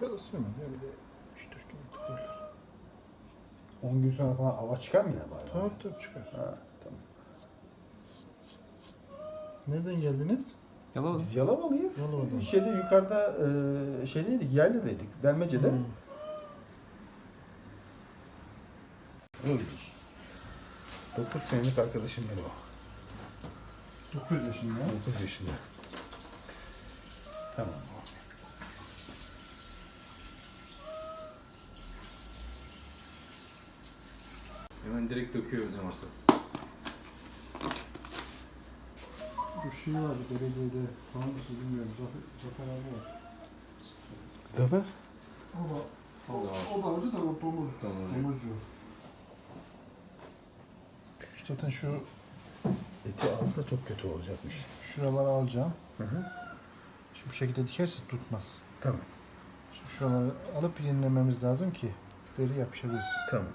Çalışıyor mu? Öyle 3-4 gün tutarlar. 10 gün sonra falan ava çıkar mı yine bari? Tabii tabii çıkar. Ha, tamam. Nereden geldiniz? Yalan. Biz Yalavalıyız. Yalova'dan. Şeyde yukarıda e, şeydeydik, yerledeydik. Delmece'de. Hmm. Öyle. 9 senelik arkadaşım benim o. 9 yaşında. 9 yaşında. Tamam. Hemen direkt döküyor varsa. Bu şey vardı belediyede hangisi bilmiyorum. Zafer, Zafer abi var. Zafer? O da, o, O da var. acı da o domuz. Domuzcu. Domuzcu. Zaten şu Eti alsa çok kötü olacakmış. şuraları alacağım. Hı hı. Şimdi bu şekilde dikerse tutmaz. Tamam. Şimdi şuraları alıp yenilememiz lazım ki deri yapışabilsin. Tamam.